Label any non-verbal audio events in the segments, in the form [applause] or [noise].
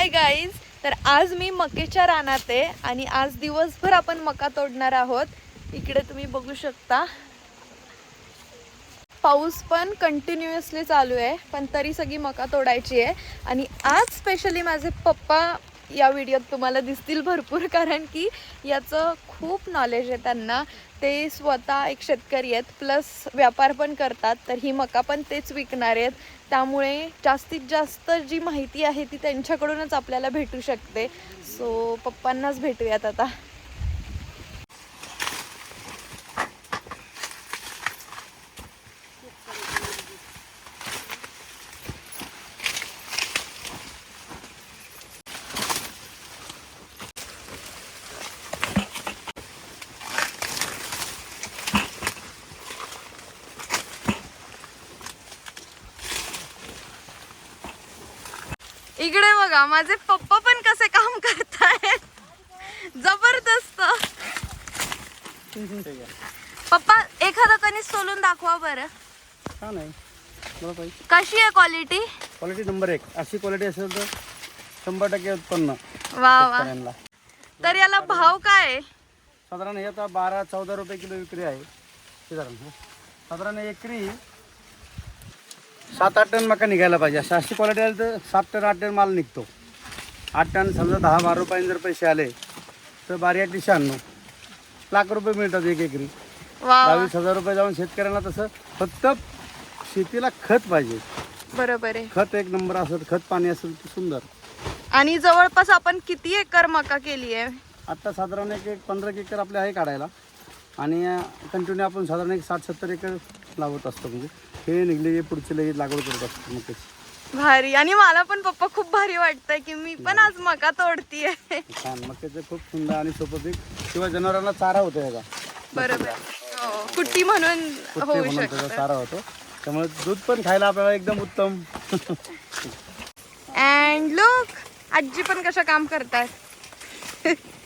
Hi guys तर आज मी मकेच्या रानात आहे आणि आज दिवसभर आपण मका तोडणार आहोत. इकडे तुम्ही बघू शकता. पाऊस पण कंटिन्युअसली चालू आहे पण तरी सगळी मका तोडायची आहे. आणि आज स्पेशली माझे पप्पा या व्हिडिओत तुम्हाला दिसतील भरपूर कारण की याचं खूप नॉलेज आहे त्यांना. ते स्वतः एक शेतकरी आहेत प्लस व्यापार पण करतात तर ही मका पण तेच विकणार आहेत. त्यामुळे जास्तीत जास्त जी माहिती आहे ती त्यांच्याकडूनच आपल्याला भेटू शकते. सो पप्पांनाच भेटूयात आता इकडे बघा माझे पप्पा पण कसे काम करतायत. जबरदस्त. पप्पा एखादा कणीस सोलून दाखवा बरं. छान आहे बरं पाहिजे. कशी आहे क्वालिटी क्वालिटी नंबर एक. अशी क्वालिटी असेल तर शंभर टक्के उत्पन्न वा वा. शेतकऱ्यांना. तर याला भाव काय आहे? साधारण हे आता बारा चौदा रुपये किलो विक्री आहे. साधारण साधारण एकरी सात आठ टन मका निघायला पाहिजे. अशी अशी क्वालिटी आली तर सात टन आठ टन माल निघतो. आठ टन समजा दहा बारा रुपयांनी जर पैसे आले तर बारी आठ शहाण्णव. लाख रुपये मिळतात एक एकरी. दहावीस हजार रुपये जाऊन शेतकऱ्यांना तसं फक्त शेतीला खत पाहिजे. बरोबर आहे. खत एक नंबर असेल खत पाणी असेल तर सुंदर. आणि जवळपास आपण किती एकर मका केली आहे? आत्ता साधारण एक एक पंधरा एकर आपले आहे काढायला. आणि कंटिन्यू आपण साधारण एक साठ सत्तर एकर लावत असतो म्हणजे. हे निघले की पुढचे लगेच लागवड करत असतो मग भारी. आणि मला पण पप्पा खूप भारी वाटतंय की मी पण आज मका तोडतीये. छान. मग त्याचं खूप सुंदर आणि सोपं पीक. किंवा जनावरांना चारा होतो याचा. बरोबर. हो, कुट्टी म्हणून कुठे होऊ म्हणून त्याचा शकतं. चारा होतो. त्यामुळे दूध पण खायला आपल्याला एकदम उत्तम. अँड लुक आजी पण कशा काम करतात. [laughs]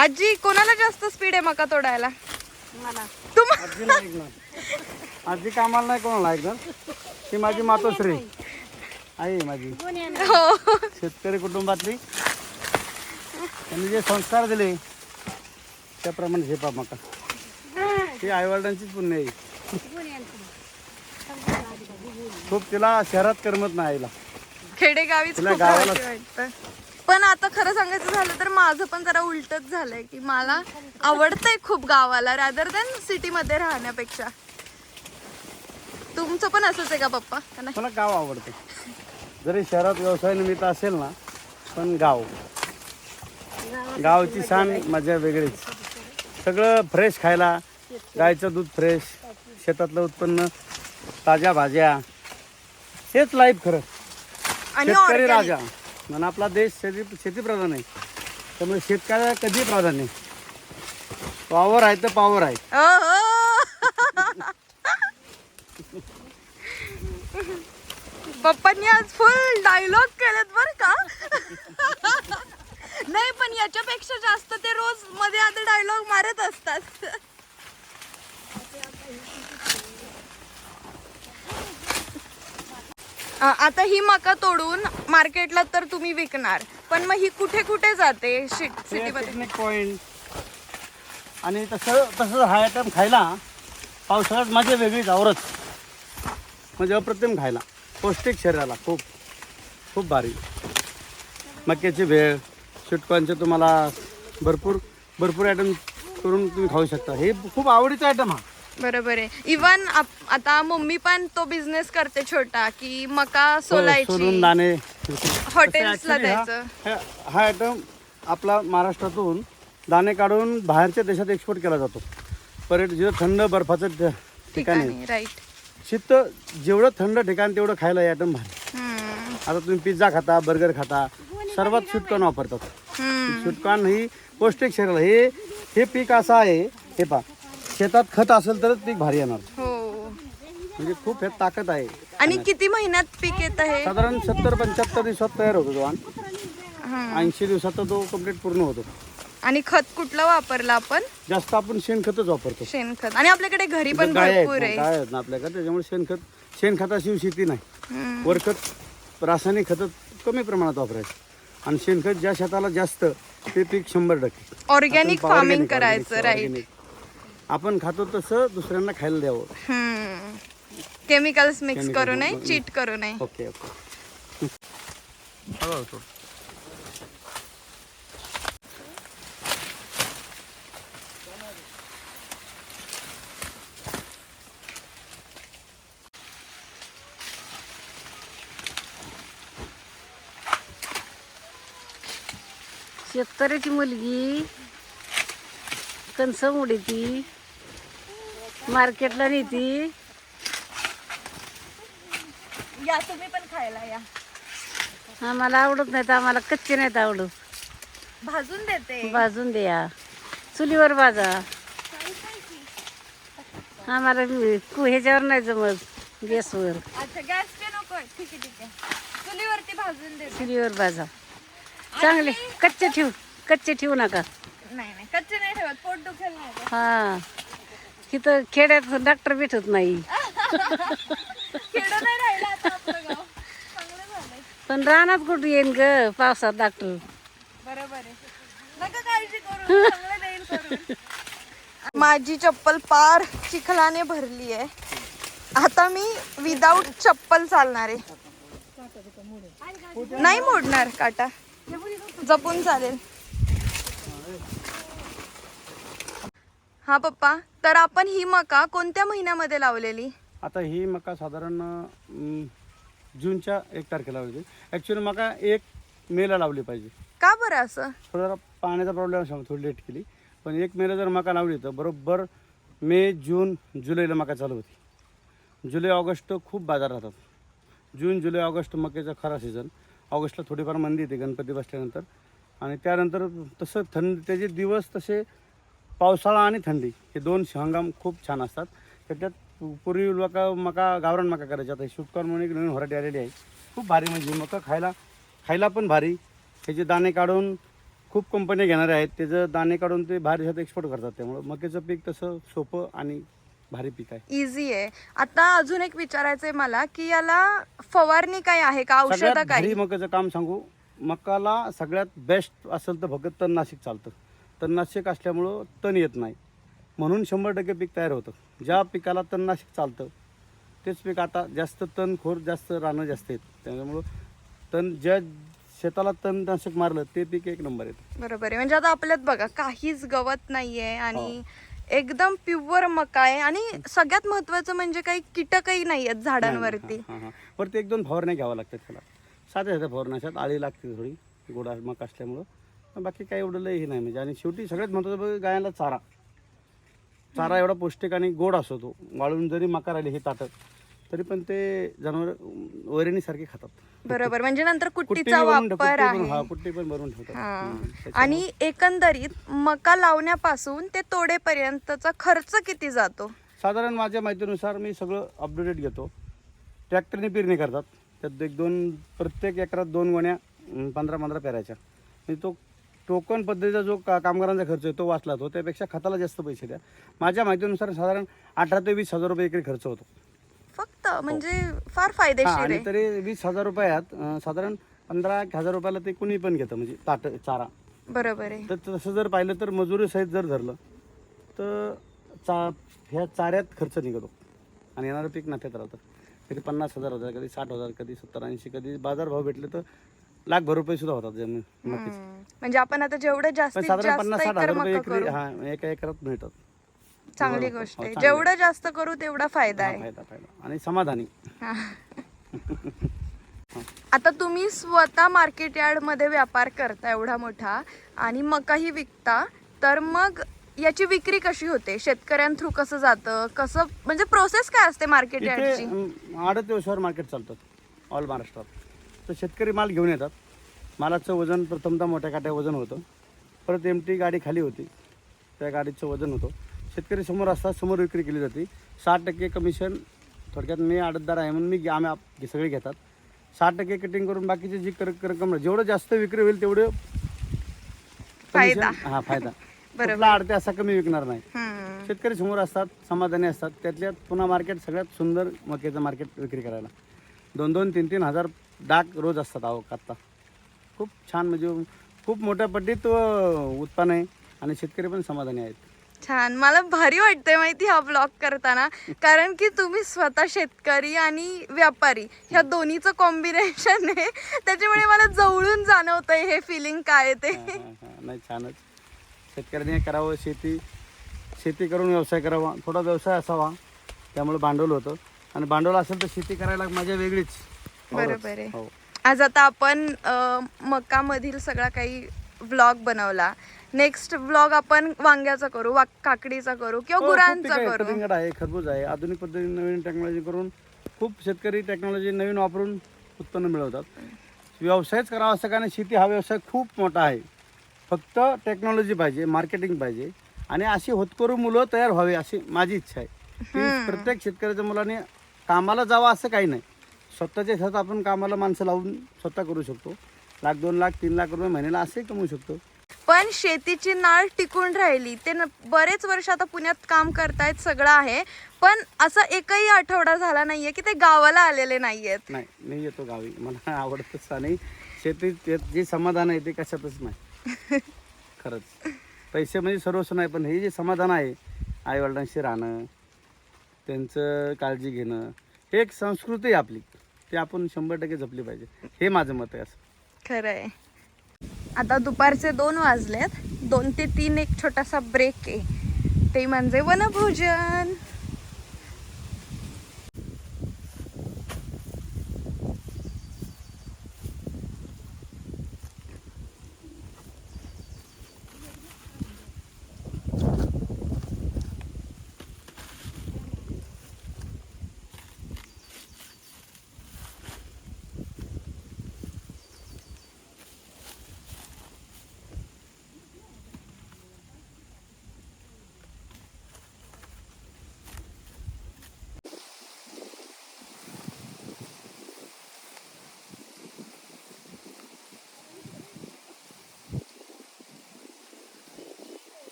आजी कोणाला जास्त स्पीड आहे मका तोडायला? तुम आजी नाही ऐकणार. आजी कामाला नाही कोणाला ऐकणार. ती माझी मातोश्री. आई आहे माझी. हो. शेतकरी कुटुंबातली. त्यांनी जे संस्कार दिले त्याप्रमाणे झेपा मका. ही आईवडिलांचीच पुण्य आहे. खूप तिला शहरात करमत नाही आईला. खेडेगावीच तुला खूप गावाला- वाटतं. पण आता खरं सांगायचं झालं तर माझं पण जरा उलटच झालंय की मला आवडतंय खूप गावाला रादर दॅन सिटी मध्ये राहण्यापेक्षा. तुमचं पण असंच आहे का पप्पा? का नाही? मला गाव आवडतं. जरी शहरात व्यवसाय निमित्त असेल ना पण गाव. गावची शान मजा वेगळीच. सगळं फ्रेश खायला गायचं दूध फ्रेश शेतातलं उत्पन्न ताज्या भाज्या. हेच लाईफ खरं. आणि शेतकरी organic. राजा. म्हणून आपला देश शेती शेतीप्रधान आहे. त्यामुळे शेतकऱ्याला कधी प्राधान्य पॉवर आहे तर पॉवर आहे. पप्पांनी आज फुल डायलॉग केलेत बर का? नाही पण याच्यापेक्षा जास्त ते रोजमध्ये आता डायलॉग मारत असतात. आता ही मका तोडून मार्केटला तर तुम्ही विकणार. पण मग ही कुठे कुठे जाते सिटीमध्ये? पॉईंट आणि तसं तसं हा आयटम खायला पावसाळ्यात माझी वेगळीच आवरत. म्हणजे अप्रतिम खायला. पौष्टिक शरीराला खूप खूप भारी. मक्याची भेळ चिटकांचे तुम्हाला भरपूर भरपूर आयटम करून तुम्ही खाऊ शकता. हे खूप आवडीचा आयटम हा. बरोबर आहे. इवन आता मम्मी पण तो बिझनेस करते छोटा की मका हो, सोलायची दाणे हॉटेल्सला हा- द्यायचं. हा- हा आयटम आपला महाराष्ट्रातून दाणे काढून बाहेरच्या देशात एक्सपोर्ट केला जातो. पर्यटन जिथं थंड बर्फाचं ठिकाण आहे. राईट शीत जेवढं थंड ठिकाण तेवढं खायला आयटम भारी. आता तुम्ही पिझ्झा खाता बर्गर खाता सर्वात स्वीटकॉर्न वापरतात. स्वीटकॉर्न ही पौष्टिक शरीराला. हे हे पीक असं आहे हे पा शेतात खत असेल तरच पीक भारी येणार. हो. म्हणजे खूप हे ताकद आहे. आणि किती महिन्यात पीक येत आहे? साधारण सत्तर पंच्याहत्तर दिवसात तयार होतो तो ऐंशी दिवसात तो कंप्लीट पूर्ण होतो. आणि खत कुठलं वापरलं आपण? जास्त आपण शेणखतच वापरतो. शेणखत. आणि आपल्याकडे घरी पण गाय आहेत भरपूर ना, आहे. गाय आहेत ना आपल्याकडे. त्याच्यामुळे शेणखत शेणखताशिवाय शेती नाही. हम्म. वरखत रासायनिक खतं कमी प्रमाणात वापरायचं. आणि शेणखत ज्या शेताला जास्त ते पीक शंभर टक्के. ऑर्गॅनिक आपण फार्मिंग organic, करायचं राईट. organic. आपण खातो तसं दुसऱ्यांना खायला द्यावं केमिकल्स मिक्स Chemical करू नये. चीट करू नये ओके ओके. शेतकऱ्याची मुलगी कणस उडीती मार्केटला नेती. या तुम्ही पण खायला या. आम्हाला आवडत नाहीत आम्हाला कच्चे नाहीत आवडत. भाजून देते. भाजून द्या. चुलीवर भाजा. आम्हाला कु- ह्याच्यावर नाही जमत गॅसवर. अच्छा गॅस पे नको. ठीक आहे ठीक आहे. चुलीवरती भाजून देते. चुलीवर भाजा. चांगले कच्चे ठेवू कच्चे ठेवू नका. नाही नाही कच्चे नाही ठेवत पोट दुखेल नाही तर. हा. तिथं खेड्यात डॉक्टर भेटत नाही. खेडं नाही राहिलं आता आपलं गाव. चांगलं झालंय. पण रानात कुठं येईन ग पावसात डॉक्टर माझी चप्पल पार चिखलाने भरली आहे. आता मी विदाऊट चप्पल चालणार आहे. नाही मोडणार काटा. जपून चालेल. हा पप्पा तर आपण ही मका कोणत्या महिन्यामध्ये लावलेली? आता ही मका साधारण अं, जूनच्या एक तारखेला लावली. ॲक्च्युली मका एक मेला लावली पाहिजे. का बरं असं? थोडा पाण्याचा प्रॉब्लेम असल्यामुळे थोडी लेट केली. पण एक मेला जर मका लावली तर बरोबर मे जून जुलैला मका चालू होती. जुलै ऑगस्ट खूप बाजार राहतात. जून जुलै ऑगस्ट मक्याचा खरा सीझन ऑगस्टला थोडीफार मंदी येते गणपती बसल्यानंतर. आणि त्यानंतर तसं थंड त्याचे दिवस तसे पावसाळा आणि थंडी हे दोन हंगाम खूप छान असतात. त्याच्यात पूर्वी लोक मका गावरान मका करायचे. आता शुटकॉर्न म्हणून एक नवीन व्हरायटी आलेली आहे. खूप भारी म्हणजे मका खायला खायला पण भारी. त्याचे दाणे काढून खूप कंपन्या घेणारे आहेत त्याचं दाणे काढून ते बाहेर देशात एक्सपोर्ट करतात. त्यामुळं मक्याचं पीक तसं सोपं आणि भारी पीक आहे. इझी आहे. आता अजून एक विचारायचंय मला की याला फवारणी काय आहे का? औषधं सगळ्यात काय? भारी मकाचं काम सांगू. मकाला सगळ्यात बेस्ट असेल तर फक्त तणनाशक चालतं. तणनाशक असल्यामुळं तण येत नाही. म्हणून शंभर टक्के पीक तयार होतं. ज्या पिकाला तणनाशक चालतं तेच पीक आता जास्त तणखोर जास्त रानं जास्त येत त्याच्यामुळं तण ज्या शेताला तणनाशक मारलं ते पीक एक नंबर येतं. बरोबर आहे. म्हणजे आता आपल्यात बघा काहीच गवत नाहीये आणि हो. एकदम प्युअर मका आहे आणि सगळ्यात महत्वाचं म्हणजे काही कीटकही नाही आहेत झाडांवरती वरती एक दोन फवारण्या घ्याव्या लागतात त्याला. साध्या साध्या फवारण्या असतात. आळी लागते थोडी गोडा मका असल्यामुळं. बाकी काही एवढं लय हे नाही. म्हणजे आणि शेवटी सगळ्यात महत्त्वाचं बघ, गायला चारा. चारा एवढा पौष्टिक आणि गोड असतो तो. वाळून जरी मका राहिले हे ताटत तरी पण ते जनावर वैरणीसारखे खातात. बरोबर. म्हणजे नंतर कुट्टी कुट्टीचा ठेव- वापर कुट्टी हा कुट्टी पण भरून ठेवतात. हा. हम्म, आणि एकंदरीत मका लावण्यापासून ते तोडेपर्यंतचा खर्च किती जातो? साधारण माझ्या माहितीनुसार मी सगळं अपडेटेड घेतो. ट्रॅक्टरने पेरणी करतात. त्यात एक दोन प्रत्येक एकरात दोन गोण्या पंधरा पंधरा पेरायच्या. म्हणजे तो टोकन पद्धतीचा जो का कामगारांचा खर्च आहे तो वाचला तो त्यापेक्षा खताला जास्त पैसे द्या. माझ्या माहितीनुसार साधारण अठरा ते वीस हजार रुपये एकरी खर्च होतो. फक्त? म्हणजे फार हा, फायदेशीर आणि आहे. तरी वीस हजार रुपयात अं, साधारण पंधरा एक हजार रुपयाला ते कुणी पण घेतं म्हणजे ताट चारा. बरोबर आहे. तर तसं जर पाहिलं तर मजुरी सहित जर धरलं तर चा ह्या चाऱ्यात खर्च निघतो. आणि येणारं पीक नफ्यात राहतं. कधी पन्नास हजार होतात कधी साठ हजार कधी सत्तर ऐंशी कधी बाजारभाव भेटले तर लाखभर रुपये सुद्धा होतात जमीन नक्कीच. हम्म. म्हणजे आपण आता जेवढं पण जास्तीत साधारण जास्त पन्नास साठ एकर हजार रुपये मका एकरी करू. हा एका एकरात मिळतात चांगली बरोबर. गोष्ट हो, आहे चांगली. जेवढं जास्त करू तेवढा फायदा हा, आहे. फायदा फायदा. आणि समाधानी. हा. आता तुम्ही स्वतः मार्केट यार्डमध्ये व्यापार करता एवढा मोठा आणि मकाही विकता तर मग याची विक्री कशी होते? शेतकऱ्यां थ्रू कसं जातं? कसं म्हणजे प्रोसेस काय असते मार्केट इथे यार्डची? आडत व्यवसायावर मार्केट चालतात ऑल महाराष्ट्रात. तर शेतकरी माल घेऊन येतात. मालाचं वजन प्रथमतः मोठ्या काट्या वजन होतं. परत एम टी गाडी खाली होती. त्या गाडीचं वजन होतं. शेतकरी समोर असतात समोर विक्री केली जाते. साठ टक्के कमिशन थोडक्यात मी आडतदार आहे म्हणून मी आम्ही आप- सगळे घेतात. साठ टक्के कटिंग करून बाकीचे जी कर रक्कम जेवढं जास्त विक्री होईल तेवढं फायदा. हा फायदा. [laughs] कुठला आडते असा कमी विकणार नाही. शेतकरी समोर असतात समाधानी असतात. त्यातल्या पुन्हा मार्केट सगळ्यात सुंदर मक्याचं मार्केट विक्री करायला. दोन दोन तीन तीन हजार डाक रोज असतात आवक आत्ता खूप छान म्हणजे खूप मोठ्या पट्टीत उत्पन्न आहे आणि शेतकरी पण समाधानी आहेत. छान. मला भारी वाटतंय माहिती हा ब्लॉग करताना. कारण की तुम्ही स्वतः शेतकरी आणि व्यापारी ह्या दोन्हीचं कॉम्बिनेशन आहे. त्याच्यामुळे मला जवळून जाणवतंय हे फिलिंग काय ते. हा, हा, हा. नाही छानच. शेतकऱ्यांनी करावं शेती शेती करून व्यवसाय करावा. थोडा व्यवसाय असावा. त्यामुळे भांडवल होतं. आणि भांडवल असेल तर शेती करायला मजा वेगळीच. बरोबर आहे. हो. आज आता आपण अं, मकामधील सगळा काही व्लॉग बनवला. नेक्स्ट व्लॉग आपण वांग्याचा करू वा काकडीचा करू किंवा हो, गुरांचा. करू. आहे खरबूज आहे. आधुनिक पद्धतीने नवीन टेक्नॉलॉजी करून खूप शेतकरी टेक्नॉलॉजी नवीन वापरून उत्पन्न मिळवतात. व्यवसायच करावा असं नाही शेती हा व्यवसाय खूप मोठा आहे. फक्त टेक्नॉलॉजी पाहिजे मार्केटिंग पाहिजे. आणि अशी होतकरू मुलं तयार व्हावी अशी माझी इच्छा आहे. की प्रत्येक शेतकऱ्याच्या मुलाने कामाला जावं असं काही नाही. स्वतःच्या शेतात आपण कामाला माणसं लावून स्वतः करू शकतो. लाख दोन लाख तीन लाख रुपये महिन्याला असंही कमवू शकतो. पण शेतीची नाळ टिकून राहिली ते न- बरेच वर्ष आता पुण्यात काम करतायत सगळं आहे. पण असा एकही आठवडा झाला नाहीये की ते गावाला आलेले नाहीयेत. नाही मी येतो गावी. मला [laughs] आवडतच आणि शेतीत जे समाधान आहे ते कशातच नाही. [laughs] खरंच. पैसे म्हणजे सर्वस्व नाही पण हे जे समाधान आहे आईवडिलांशी राहणं त्यांचं काळजी घेणं हे एक संस्कृती आहे आपली ते आपण शंभर टक्के जपली पाहिजे. हे माझं मत आहे असं. खरंय आता दुपारचे दोन वाजलेत दोन ते तीन एक छोटासा ब्रेक आहे. ते म्हणजे वनभोजन.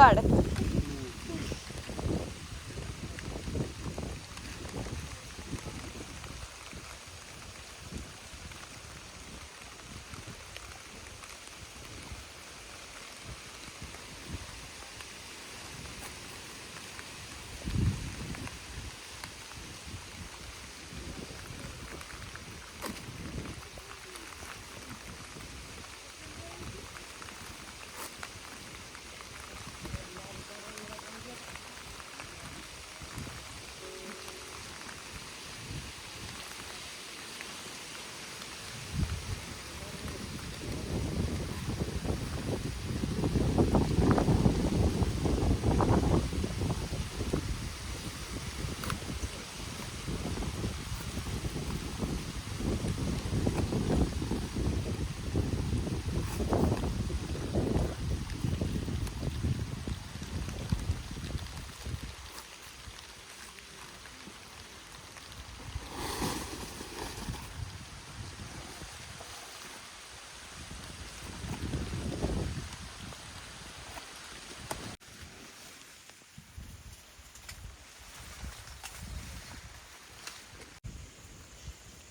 Hva er dette?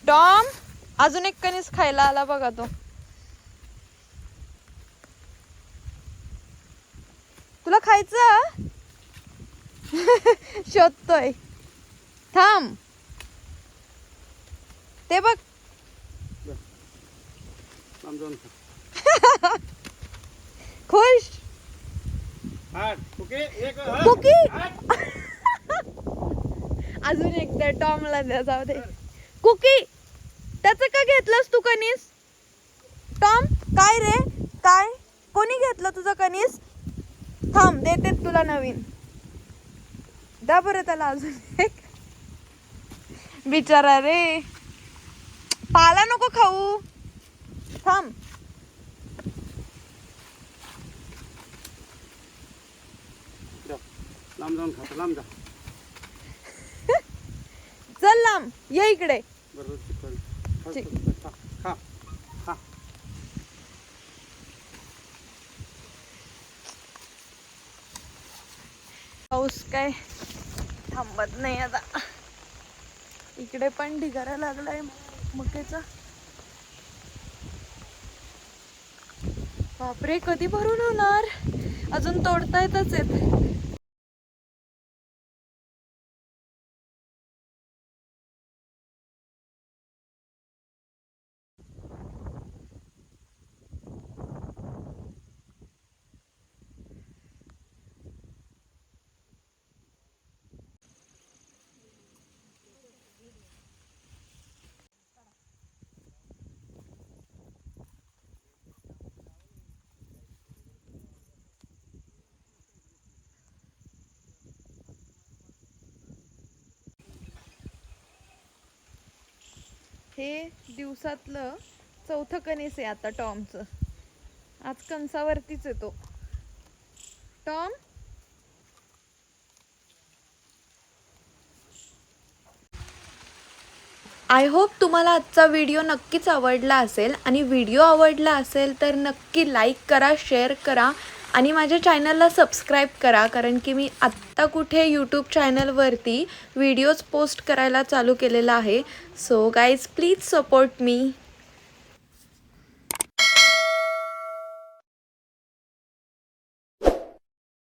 टॉम अजून एक कणीस खायला आला बघा तो. तुला खायचं? [laughs] शोधतोय. थांब. ते बघ. [laughs] खुश. कुकी? [laughs] अजून एकदा टॉमला द्या जाऊ दे. कुकी? त्याचं का घेतलंस तू कनीस टॉम काय रे? काय? कोणी घेतलं तुझं कनीस थांब देते तुला नवीन. दा बरं त्याला अजून बिचारा रे. पाला नको खाऊ. थांब. लांब जाऊन लांब जा. [laughs] चल लांब ये इकडे. बरोबर. ठीक. खा, खा खा पाऊस काय थांबत नाही आता. इकडे पण ढिगारा लागलाय मकेचा. बापरे कधी भरून होणार? अजून तोडता येतच आहेत. हे दिवसातलं चौथं कणीस आहे आता टॉमचं. आज कणसावरतीच येतो टॉम? आय होप तुम्हाला आजचा व्हिडिओ नक्कीच आवडला असेल आणि व्हिडिओ आवडला असेल तर नक्की लाईक करा शेअर करा आणि माझ्या चॅनलला सबस्क्राईब करा कारण की मी आत्ता कुठे यूट्यूब चॅनलवरती व्हिडिओज पोस्ट करायला चालू केलेला आहे. So guys please support me